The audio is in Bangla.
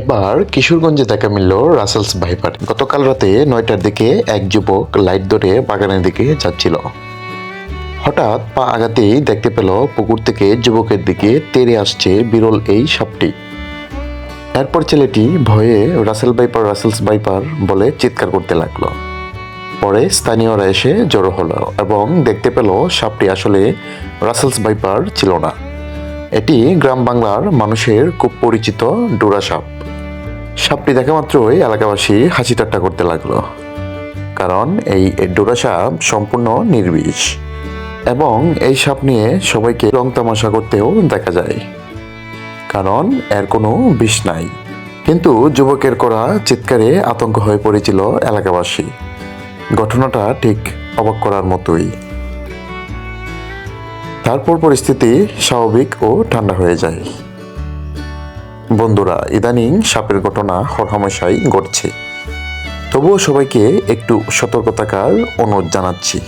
এবার কিশোরগঞ্জে দেখা মিলল রাসেলস ভাইপার। গতকাল রাতে নয়টার দিকে এক যুবক লাইট ধরে বাগানের দিকে যাচ্ছিল। হঠাৎ পা আগাতেই দেখতে পেল পুকুর থেকে যুবকের দিকে তেড়ে আসছে বিরল এই সাপটি। এরপর ছেলেটি ভয়ে রাসেল ভাইপার, রাসেলস ভাইপার বলে চিৎকার করতে লাগল। পরে স্থানীয়রা এসে জড়ো হলো এবং দেখতে পেল সাপটি আসলে রাসেলস ভাইপার ছিল না। এটি গ্রাম বাংলার মানুষের খুব পরিচিত ডোরা সাপ। সাপটি দেখা মাত্রই এলাকাবাসী হাসি ঠাট্টা করতে লাগল। কারণ এই ডোরা সাপ সম্পূর্ণ নির্বিষ। এবং এই সাপ নিয়ে সবাইকে রং তামাশা করতেও দেখা যায়। কারণ এর কোনো বিষ নাই। কিন্তু যুবকের করা চিৎকারে আতঙ্ক হয়ে পড়েছিল এলাকাবাসী। ঘটনাটা ঠিক অবাক করার মতোই। তারপর পরিস্থিতি স্বাভাবিক ও ঠান্ডা হয়ে যায়। বন্ধুরা ইদানিং সাপের ঘটনা হরহামেশাই ঘটছে। তবুও সবাইকে একটু সতর্কতাকার অনুরোধ জানাচ্ছি।